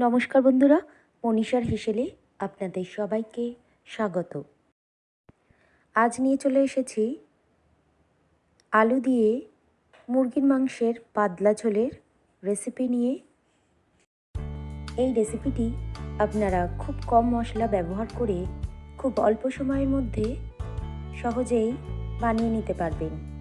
নমস্কার বন্ধুরা, মনীষার হেসেলে আপনাদের সবাইকে স্বাগত। আজ নিয়ে চলে এসেছি আলু দিয়ে মুরগির মাংসের পাতলা ঝোলের রেসিপি নিয়ে। এই রেসিপিটি আপনারা খুব কম মশলা ব্যবহার করে খুব অল্প সময়ের মধ্যে সহজেই বানিয়ে নিতে পারবেন।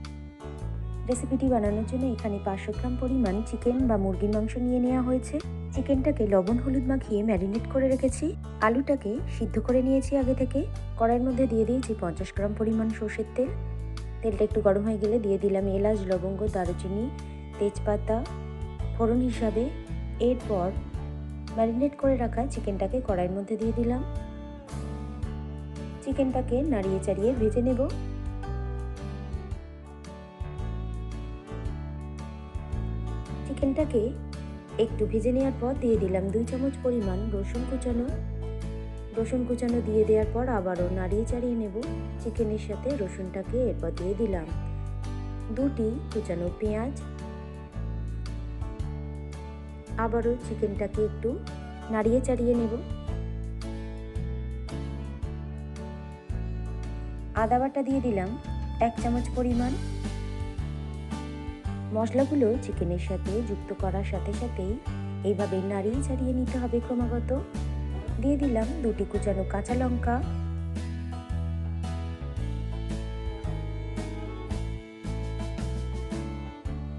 রেসিপিটি বানানোর জন্য এখানে পাঁচশো গ্রাম পরিমাণ চিকেন বা মুরগির মাংস নিয়ে নেওয়া হয়েছে। চিকেনটাকে লবণ, হলুদ মাখিয়ে ম্যারিনেট করে রেখেছি। আলুটাকে সিদ্ধ করে নিয়েছি আগে থেকে। কড়াইয়ের মধ্যে দিয়ে দিয়েছি পঞ্চাশ গ্রাম পরিমাণ সর্ষের তেল। তেলটা একটু গরম হয়ে গেলে দিয়ে দিলাম এলাচ, লবঙ্গ, দারুচিনি, তেজপাতা, ফোড়ন হিসাবে। এরপর ম্যারিনেট করে রাখা চিকেনটাকে কড়াইয়ের মধ্যে দিয়ে দিলাম। চিকেনটাকে নাড়িয়ে চাড়িয়ে ভেজে নেব। চিকেনটাকে একটু ভেজে নেওয়ার পর দিয়ে দিলাম দুই চামচ পরিমাণ রসুন কুচানো। রসুন কুচানো দিয়ে দেওয়ার পর আবারও নাড়িয়ে চাড়িয়ে নেব। চিকেনের সাথে রসুনটাকে এরপর দিয়ে দিলাম দুটি কুচানো পেঁয়াজ। আবারও চিকেনটাকে একটু নাড়িয়ে চাড়িয়ে নেব। আদা বাটা দিয়ে দিলাম এক চামচ পরিমাণ। মশলাগুলো চিকেনের সাথে যুক্ত করার সাথে সাথেই এইভাবে নাড়িয়ে ছাড়িয়ে নিতে হবে ক্রমাগত। দিয়ে দিলাম দুটি কুচানো কাঁচা লঙ্কা।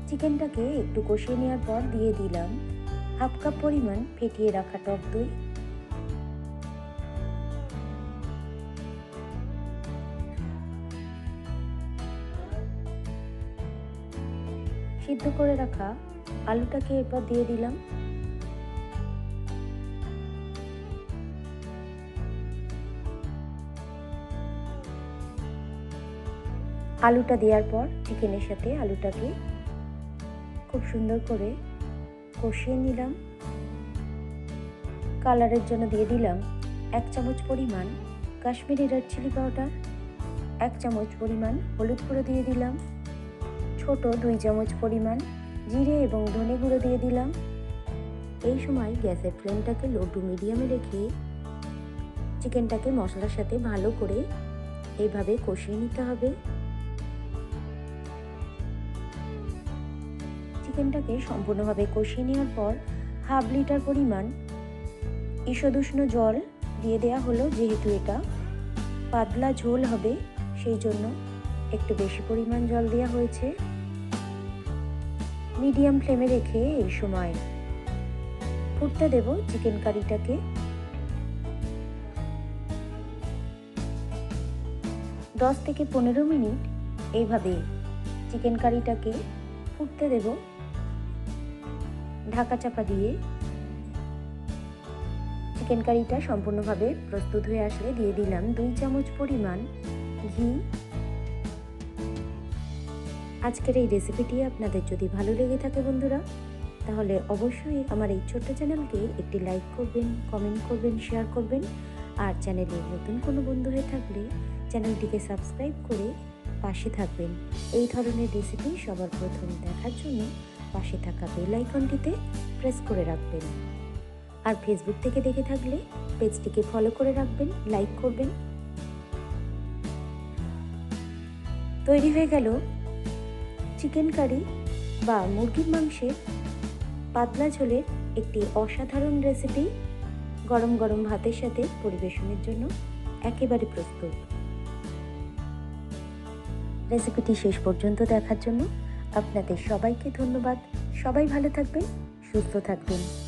চিকেনটাকে একটু কষিয়ে নেওয়ার পর দিয়ে দিলাম হাফ কাপ পরিমাণ ফেটিয়ে রাখা টক দই। সিদ্ধ করে রাখা আলুটাকে এরপর দিয়ে দিলাম। আলুটা দেওয়ার পর চিকেনের সাথে আলুটাকে খুব সুন্দর করে কষিয়ে নিলাম। কালারের জন্য দিয়ে দিলাম এক চামচ পরিমাণ কাশ্মীরি রেড চিলি পাউডার, এক চামচ পরিমাণ হলুদ গুঁড়ো দিয়ে দিলাম। ছোট দুই চামচ পরিমাণ জিরে এবং ধনে গুঁড়ো দিয়ে দিলাম। এই সময় গ্যাসের ফ্লেমটাকে লো টু মিডিয়ামে রেখে চিকেনটাকে মশলার সাথে ভালো করে এইভাবে কষিয়ে নিতে হবে। চিকেনটাকে সম্পূর্ণভাবে কষিয়ে নেওয়ার পর হাফ লিটার পরিমাণ ঈষদুষ্ণ জল দিয়ে দেওয়া হলো, যেহেতু এটা পাতলা ঝোল হবে, সেই জন্য একটু বেশি পরিমাণ জল দেওয়া হয়েছে। মিডিয়াম ফ্লেমে রেখে এই সময় ফুটতে দেব, চিকেন কারিটাকে। দশ থেকে পনেরো মিনিট এইভাবে চিকেন কারিটাকে ফুটতে দেব। ঢাকা চাপা দিয়ে চিকেন কারিটা সম্পূর্ণভাবে প্রস্তুত হয়ে আসলে দিয়ে দিলাম। দুই চামচ পরিমাণ ঘি আজকের এই রেসিপিটি আপনাদের যদি ভালো লেগে থাকে বন্ধুরা, তাহলে অবশ্যই আমার এই ছোট্ট চ্যানেলকে একটি লাইক করবেন কমেন্ট করবেন শেয়ার করবেন। আর চ্যানেলে নতুন কোনো বন্ধু হয়ে থাকলে চ্যানেলটিকে সাবস্ক্রাইব করে পাশে থাকবেন। এই ধরনের রেসিপি সবার প্রথম দেখার জন্য পাশে থাকা বেল আইকনটিতে প্রেস করে রাখবেন। আর ফেসবুক থেকে দেখে থাকলে পেজটিকে ফলো করে রাখবেন লাইক করবেন। তৈরি হয়ে গেল চিকেন কারি বা মুরগির মাংসের পাতলা ঝোলের একটি অসাধারণ রেসিপি গরম গরম ভাতের সাথে পরিবেশনের জন্য একেবারে প্রস্তুত। রেসিপিটি শেষ পর্যন্ত দেখার জন্য আপনাদের সবাইকে ধন্যবাদ। সবাই ভালো থাকবেন, সুস্থ থাকবেন।